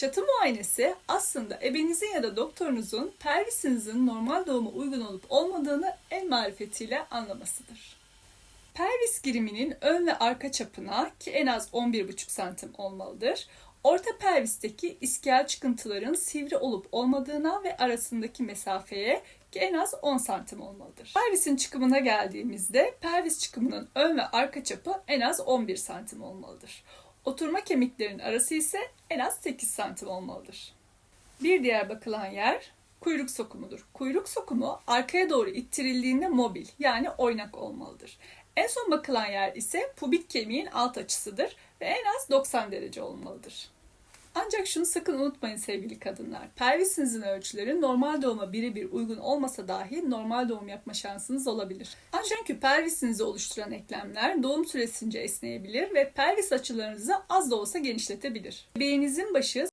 Çatı muayenesi aslında ebenizin ya da doktorunuzun pelvisinizin normal doğuma uygun olup olmadığını el marifetiyle anlamasıdır. Pelvis giriminin ön ve arka çapına ki en az 11,5 santim olmalıdır. Orta pelvisteki iskel çıkıntıların sivri olup olmadığına ve arasındaki mesafeye ki en az 10 santim olmalıdır. Pelvisin çıkımına geldiğimizde pelvis çıkımının ön ve arka çapı en az 11 santim olmalıdır. Oturma kemiklerin arası ise en az 8 santim olmalıdır. Bir diğer bakılan yer kuyruk sokumudur. Kuyruk sokumu arkaya doğru ittirildiğinde mobil yani oynak olmalıdır. En son bakılan yer ise pubik kemiğin alt açısıdır ve en az 90 derece olmalıdır. Ancak şunu sakın unutmayın sevgili kadınlar. Pelvisinizin ölçüleri normal doğuma birebir uygun olmasa dahi normal doğum yapma şansınız olabilir. Ancak çünkü pelvisinizi oluşturan eklemler doğum süresince esneyebilir ve pelvis açılarınızı az da olsa genişletebilir. Bebeğinizin başı